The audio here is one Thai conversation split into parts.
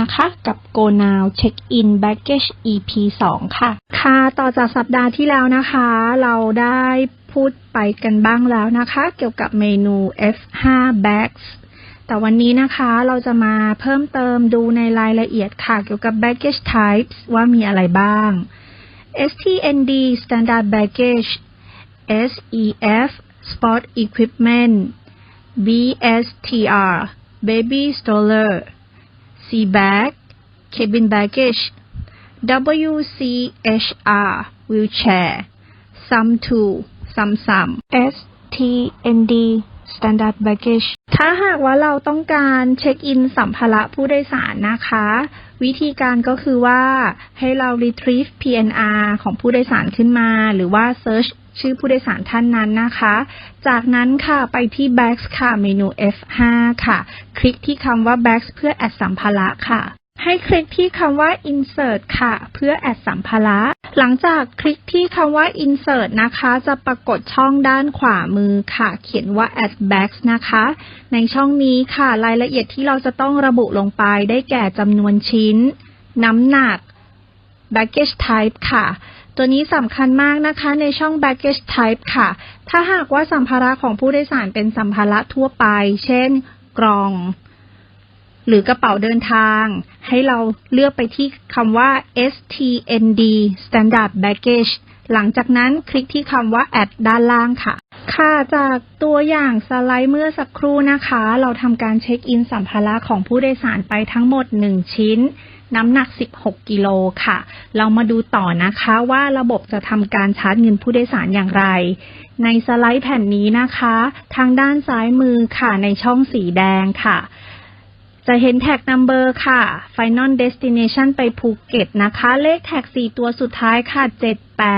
นะคะ กับ Go Now Check In Baggage EP 2 ค่ะ ค่ะ ต่อจากสัปดาห์ที่แล้วนะคะ เราได้พูดไปกันบ้างแล้วนะคะ เกี่ยวกับเมนู F5 Bags แต่วันนี้นะคะเราจะมาเพิ่มเติมดูในรายละเอียดค่ะ เกี่ยวกับ baggage types ว่ามีอะไรบ้าง STND Standard Baggage SEF Sport Equipment BSTR Baby Stroller C Bag Cabin Baggage WCHR Wheelchair Sum 2 Sum Sum STND Standard Baggage ถ้าหากว่าเราต้องการเช็คอินสัมภาระผู้โดยสารนะคะ วิธีการก็คือว่าให้เรา retrieve PNR ของผู้โดยสารขึ้นมา หรือว่า search ชื่อผู้โดยสารท่านนั้นนะคะ จากนั้นค่ะไปที่ bags ค่ะ เมนู F5 ค่ะ คลิกที่คำว่า bags เพื่อแอดสัมภาระค่ะ ให้คลิกที่คำว่า insert ค่ะ เพื่อแอดสัมภาระ หลังจากคลิกที่คำว่า insert นะคะ จะปรากฏช่องด้านขวามือค่ะ เขียนว่า add bags นะคะ ในช่องนี้ค่ะ รายละเอียดที่เราจะต้องระบุลงไปได้แก่จำนวนชิ้น น้ำหนัก baggage type ค่ะ ตัวนี้สำคัญมากนะคะในช่อง baggage type ค่ะ ถ้าหากว่าสัมภาระของผู้โดยสารเป็นสัมภาระทั่วไป เช่น กล่อง หรือกระเป๋าเดินทาง ให้เราเลือกไปที่คำว่า STND Standard Baggage หลังจากนั้นคลิกที่คำว่า add ด้านล่างค่ะ ค่ะ จากตัวอย่างสไลด์เมื่อสักครู่นะคะ เราทำการเช็คอินสัมภาระของผู้โดยสารไปทั้งหมด 1 ชิ้น น้ำหนัก 16 กิโลค่ะ เรามาดูต่อนะคะว่าระบบจะทำการชาร์จเงินผู้โดยสารอย่างไร ในสไลด์แผ่นนี้นะคะ ทางด้านซ้ายมือค่ะ ในช่องสีแดงค่ะ จะเห็นแท็ก number ค่ะ final destination ไปภูเก็ตนะคะ เลขแท็ก 4 ตัวสุดท้ายค่ะ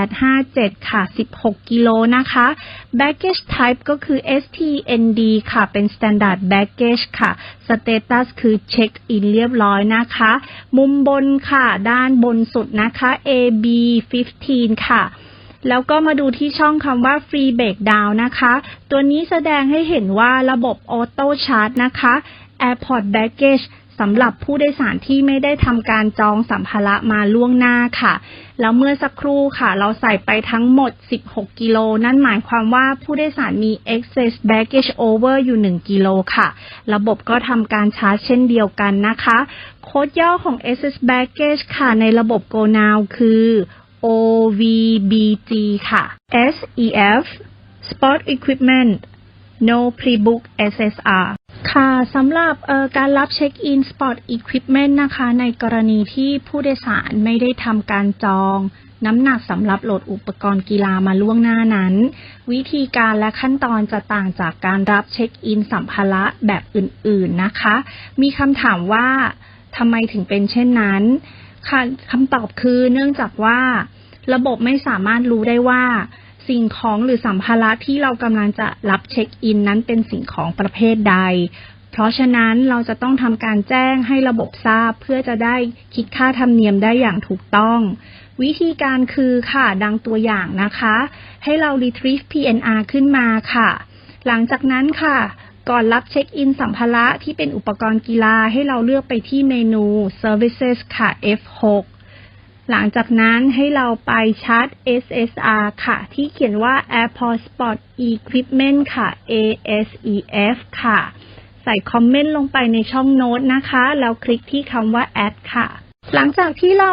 7857 ค่ะ 16 กิโลนะคะ baggage type ก็คือ STND ค่ะ เป็น standard baggage ค่ะ status คือ check in เรียบร้อยนะคะ มุมบนค่ะ ด้านบนสุดนะคะ AB 15 ค่ะแล้วก็มาดูที่ช่องคำว่า free breakdown นะคะ ตัวนี้แสดงให้เห็นว่าระบบ auto charge นะคะ airport baggage สำหรับผู้โดยสารที่ไม่ได้ทำการจองสัมภาระมาล่วงหน้าค่ะ แล้วเมื่อสักครู่ค่ะ เราใส่ไปทั้งหมด 16 กิโล นั่นหมายความว่าผู้โดยสารมี excess baggage over อยู่ 1 กิโลค่ะ ระบบก็ทำการชาร์จเช่นเดียวกันนะคะ โค้ดย่อของ excess baggage ค่ะ ในระบบ Go Now คือ OVBG ค่ะ SEF Sport Equipment No Pre-book SSR ค่ะสำหรับการรับเช็คอิน Sport Equipment นะคะ ในกรณีที่ผู้โดยสารไม่ได้ทำการจอง น้ำหนักสำหรับโหลดอุปกรณ์กีฬามาล่วงหน้านั้น วิธีการและขั้นตอนจะต่างจากการรับเช็คอินสัมภาระแบบอื่นๆนะคะ มีคำถามว่าทำไมถึงเป็นเช่นนั้นค่ะคำตอบคือเนื่องจากว่า ระบบไม่สามารถรู้ได้ว่า สิ่งของหรือสัมภาระที่เรากำลังจะรับเช็คอินนั้นเป็นสิ่งของประเภทใด เพราะฉะนั้นเราจะต้องทำการแจ้งให้ระบบทราบ เพื่อจะได้คิดค่าธรรมเนียมได้อย่างถูกต้อง วิธีการคือค่ะ ดังตัวอย่างนะคะ ให้เรา retrieve PNR ขึ้นมาค่ะ หลังจากนั้นค่ะก่อนรับเช็คอินสัมภาระที่เป็นอุปกรณ์กีฬาให้เราเลือกไปที่เมนู services ค่ะ F6 หลังจากนั้นให้เราไปชาร์จ SSR ค่ะ ที่เขียนว่า Airport Sport Equipment ค่ะ ASEF ค่ะ ใส่คอมเมนต์ลงไปในช่องโน้ตนะคะ แล้วคลิกที่คำว่า add ค่ะ หลังจากที่เรา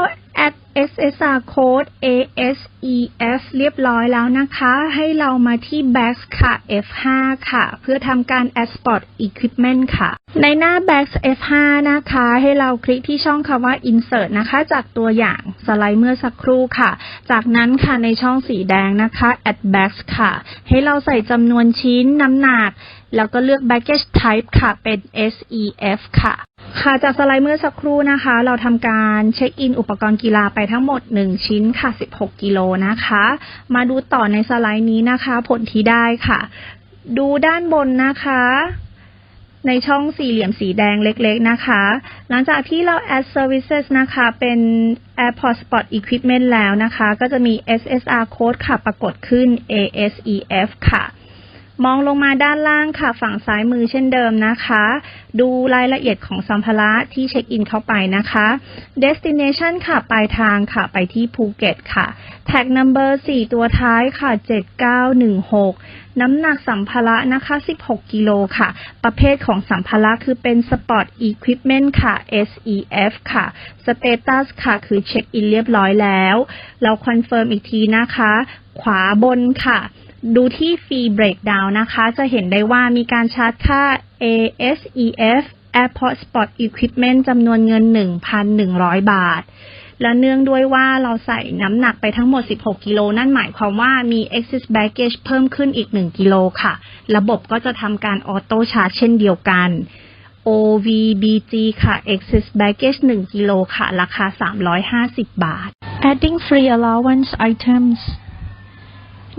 add SSR code ASEF เรียบร้อยแล้วนะคะ ให้เรามาที่ Bags ค่ะ F5 ค่ะ เพื่อทำการ add sport equipment ค่ะ ในหน้า Bags F5 นะคะ ให้เราคลิกที่ช่องคำว่า insert นะคะ จากตัวอย่างสไลด์เมื่อสักครู่ค่ะ จากนั้นค่ะในช่องสีแดงนะคะ add bags ค่ะ ให้เราใส่จำนวนชิ้นน้ำหนัก แล้วก็เลือก baggage type ค่ะ เป็น SEF ค่ะ ค่ะ จากสไลด์เมื่อสักครู่นะคะ เราทำการเช็คอินอุปกรณ์กีฬาไปทั้งหมด 1 ชิ้นค่ะ 16 กิโลนะคะ มาดูต่อในสไลด์นี้นะคะ ผลที่ได้ค่ะ ดูด้านบนนะคะ ในช่องสี่เหลี่ยมสีแดงเล็กๆนะคะ หลังจากที่เรา add services นะคะ เป็น airport sport equipment แล้วนะคะ ก็จะมี SSR code ค่ะ ปรากฏขึ้น ASEF ค่ะ มองลงมาด้านล่างค่ะฝั่งซ้ายมือเช่นเดิมนะคะ ดูรายละเอียดของสัมภาระที่เช็คอินเข้าไปนะคะ destination ค่ะ ปลายทางค่ะ ไปที่ภูเก็ตค่ะ tag number 4 ตัวท้ายค่ะ 7916 น้ำหนักสัมภาระนะคะ 16 กิโลค่ะ ประเภทของสัมภาระคือเป็น Sport Equipment ค่ะ SEF ค่ะ Status ค่ะ คือเช็คอินเรียบร้อยแล้ว เราคอนเฟิร์มอีกทีนะคะ ขวาบนค่ะ ดูที่ฟรีเบรกดาวนะคะ จะเห็นได้ว่ามีการชาร์จค่า ASEF Airport Sport Equipment จำนวนเงิน 1,100 บาท และเนื่องด้วยว่าเราใส่น้ำหนักไปทั้งหมด 16 กิโล นั่นหมายความว่ามี excess baggage เพิ่มขึ้นอีก 1 กิโลค่ะ ระบบก็จะทำการออโต้ชาร์จเช่นเดียวกัน OVBG ค่ะ excess baggage 1 กิโลค่ะ ราคา 350 บาท adding free allowance items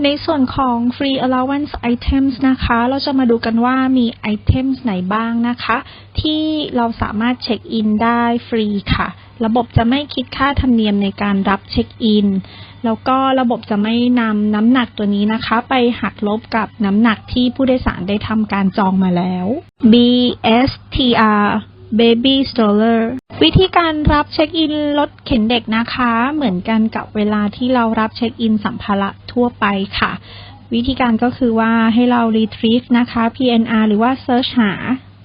ในส่วนของ free allowance items นะคะ เราจะมาดูกันว่ามี items ไหนบ้างนะคะ ที่เราสามารถเช็คอินได้ฟรีค่ะ ระบบจะไม่คิดค่าธรรมเนียมในการรับเช็คอิน แล้วก็ระบบจะไม่นำน้ำหนักตัวนี้นะคะ ไปหักลบกับน้ำหนักที่ผู้โดยสารได้ทำการจองมาแล้ว BSTR Baby Stroller วิธีการรับเช็คอินรถเข็นเด็กนะคะ เหมือนกันกับเวลาที่เรารับเช็คอินสัมภาระทั่วไปค่ะ วิธีการก็คือว่าให้เรา retrieve นะคะ PNR หรือว่า search หา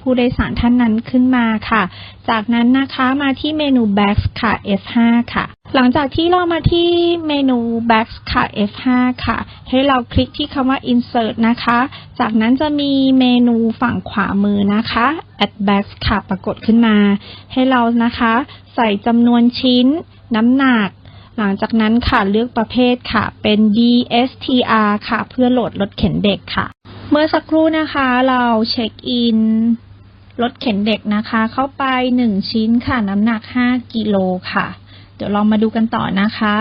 ผู้โดยสารท่านนั้นขึ้นมาค่ะ จากนั้นนะคะมาที่เมนู bags ค่ะ F5 ค่ะ หลังจากที่เรามาที่เมนู bags ค่ะ F5 ค่ะ ให้เราคลิกที่คำว่า insert นะคะ จากนั้นจะมีเมนูฝั่งขวามือนะคะ add bags ค่ะ ปรากฏขึ้นมา ให้เรานะคะ ใส่จำนวนชิ้น น้ำหนักหลังจากนั้นค่ะเลือกประเภทค่ะ เป็น DSTR ค่ะ เพื่อโหลดรถเข็นเด็กค่ะ เมื่อสักครู่นะคะ เราเช็คอิน รถเข็นเด็กนะคะ เข้าไป 1 ชิ้นค่ะ น้ำหนัก 5 กิโลค่ะ เดี๋ยวลองมาดูกันต่อนะคะ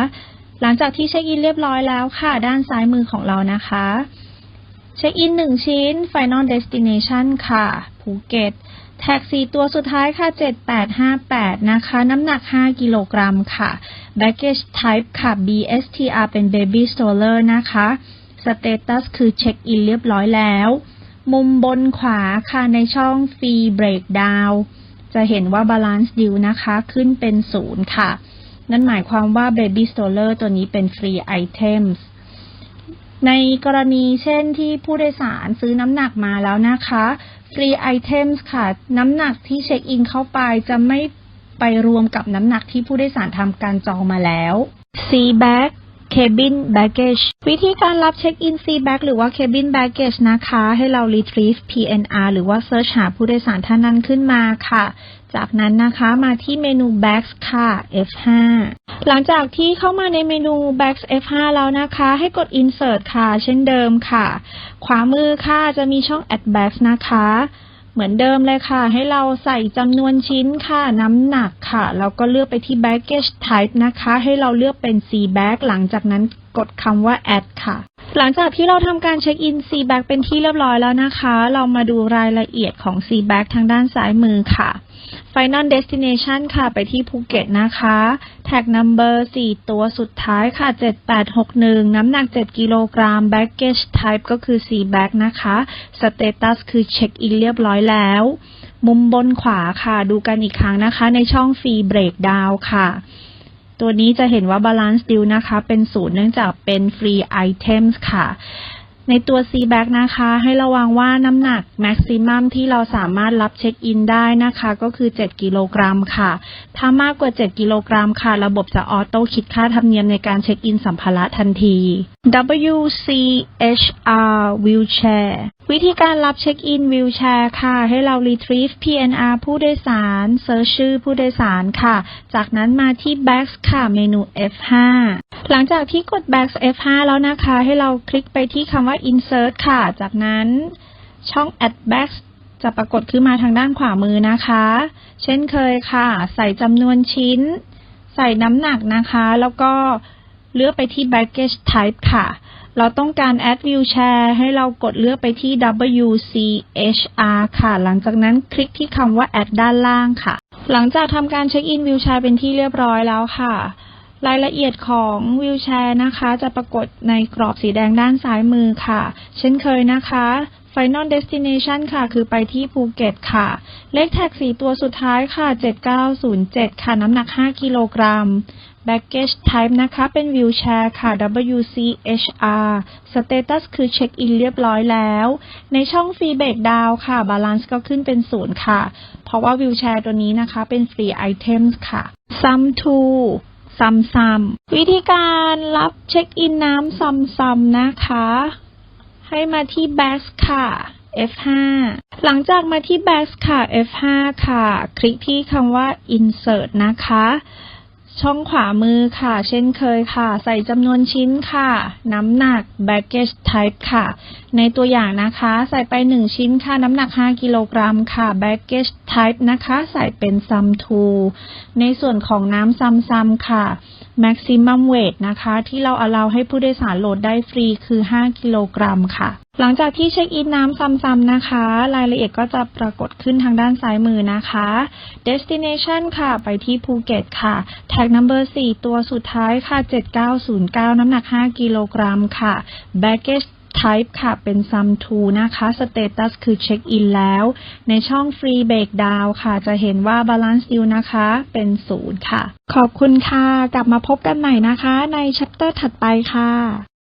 หลังจากที่เช็คอินเรียบร้อยแล้วค่ะ ด้านซ้ายมือของเรานะคะ เช็คอิน 1 ชิ้น Final Destination ค่ะภูเก็ตแท็ก4ตัวสุดท้ายค่ะ 7858 นะคะ น้ำหนัก 5 กิโลกรัมค่ะ Baggage Type ค่ะ BSTR เป็น Baby Stroller นะคะ Status คือเช็คอินเรียบร้อยแล้ว มุมบนขวาค่ะในช่อง Fee Breakdown จะเห็นว่า Balance Deal นะคะขึ้นเป็นศูนย์ค่ะ นั่นหมายความว่า Baby Stroller ตัวนี้เป็น Free Items ในกรณีเช่นที่ผู้โดยสารซื้อน้ำหนักมาแล้วนะคะ Free Items ค่ะ น้ำหนักที่เช็คอินเข้าไปจะไม่ไปรวมกับน้ำหนักที่ผู้โดยสารทำการจองมาแล้ว C bag cabin baggage วิธีการรับเช็คอิน C bag หรือว่า cabin baggage นะคะ ให้เรา retrieve PNR หรือว่า search หาผู้โดยสารท่านนั้นขึ้นมาค่ะ จากนั้นนะคะมาที่เมนู bags ค่ะ F5 หลังจากที่เข้ามาในเมนู bags F5 แล้วนะคะ ให้กด insert ค่ะ เช่นเดิมค่ะ ขวามือค่ะจะมีช่อง add bags นะคะ เหมือนเดิมเลยค่ะ ให้เราใส่จำนวนชิ้นค่ะ น้ำหนักค่ะแล้วก็เลือกไปที่ baggage type นะคะ ให้เราเลือกเป็น C bag หลังจากนั้นกดคำว่า add ค่ะ หลังจากที่เราทำการเช็คอิน C bag เป็นที่เรียบร้อยแล้วนะคะ เรามาดูรายละเอียดของ C bag ทางด้านซ้ายมือค่ะ Final Destination ค่ะไปที่ภูเก็ตนะคะ Tag Number 4 ตัวสุดท้ายค่ะ 7861 น้ำหนัก 7 กิโลกรัม Baggage Type ก็คือ C bag นะคะ Status คือเช็คอินเรียบร้อยแล้ว มุมบนขวาค่ะ ดูกันอีกครั้งนะคะ ในช่อง Free Breakdown ค่ะ ตัวนี้จะเห็นว่า Balance Deal นะคะ เป็นศูนย์เนื่องจากเป็น Free Items ค่ะ ในตัว C bag นะคะ ให้ระวังว่าน้ำหนัก maximum ที่เราสามารถรับเช็คอินได้นะคะ ก็คือ 7 กิโลกรัมค่ะ ถ้ามากกว่า 7 กิโลกรัมค่ะ ระบบจะออโต้คิดค่าธรรมเนียมในการเช็คอินสัมภาระทันที WCHR Wheelchair วิธีการรับเช็คอินวิวแชร์ค่ะ ให้เรา retrieve PNR ผู้โดยสารเซิร์ชชื่อผู้โดยสารค่ะ จากนั้นมาที่ bags ค่ะ เมนู F5 หลังจากที่กด bags F5 แล้วนะคะ ให้เราคลิกไปที่คำว่า insert ค่ะ จากนั้นช่อง add bags จะปรากฏขึ้นมาทางด้านขวามือนะคะ เช่นเคยค่ะ ใส่จำนวนชิ้น ใส่น้ำหนักนะคะ แล้วก็เลือกไปที่ baggage type ค่ะ เราต้องการ add wheelchair ให้เรากดเลือกไปที่ WCHR ค่ะ หลังจากนั้นคลิกที่คำว่า add ด้านล่างค่ะ หลังจากทำการเช็คอิน wheelchair เป็นที่เรียบร้อยแล้วค่ะ รายละเอียดของวิวแชร์นะคะ จะปรากฏในกรอบสีแดงด้านซ้ายมือค่ะ เช่นเคยนะคะ Final Destination ค่ะ คือไปที่ภูเก็ตค่ะ เลขแท็กสีตัวสุดท้ายค่ะ 7907 ค่ะ น้ำหนัก 5 กิโลกรัม Baggage Type นะคะ เป็น Wheelchair ค่ะ WCHR Status คือเช็คอินเรียบร้อยแล้ว ในช่องฟรีเบรกดาวค่ะ Balance ก็ขึ้นเป็นศูนย์ค่ะ เพราะว่าวิวแชร์ตัวนี้นะคะ เป็นฟรีไอเทมส์ค่ะ Sum to ซัมซัมวิธีการรับเช็คอินน้ำซัมซัมนะคะ ให้มาที่ b a s ค่ะ F5 หลังจากมาที่ b a s ค่ะ F5 ค่ะ คลิกที่คำว่า Insert นะคะ ช่องขวามือค่ะ เช่นเคยค่ะ ใส่จำนวนชิ้นค่ะ น้ำหนัก baggage type ค่ะ ในตัวอย่างนะคะ ใส่ไป 1 ชิ้นค่ะ น้ำหนัก 5 กิโลกรัมค่ะ baggage type นะคะ ใส่เป็น sum to ในส่วนของน้ำซัมซัมค่ะ maximum weight นะคะ ที่เราเอาเราให้ผู้โดยสารโหลดได้ฟรีคือ 5 กิโลกรัมค่ะ หลังจากที่เช็คอินน้ำซัมซัมนะคะ รายละเอียดก็จะปรากฏขึ้นทางด้านซ้ายมือนะคะ destination ค่ะ ไปที่ภูเก็ตค่ะ tag number 4 ตัวสุดท้ายค่ะ 7909 น้ำหนัก 5 กิโลกรัมค่ะ baggage type ค่ะ เป็น sum to นะคะ status คือเช็คอินแล้ว ในช่อง free breakdown ค่ะ จะเห็นว่า balance due นะคะ เป็นศูนย์ค่ะ ขอบคุณค่ะ กลับมาพบกันใหม่นะคะ ใน chapter ถัดไปค่ะ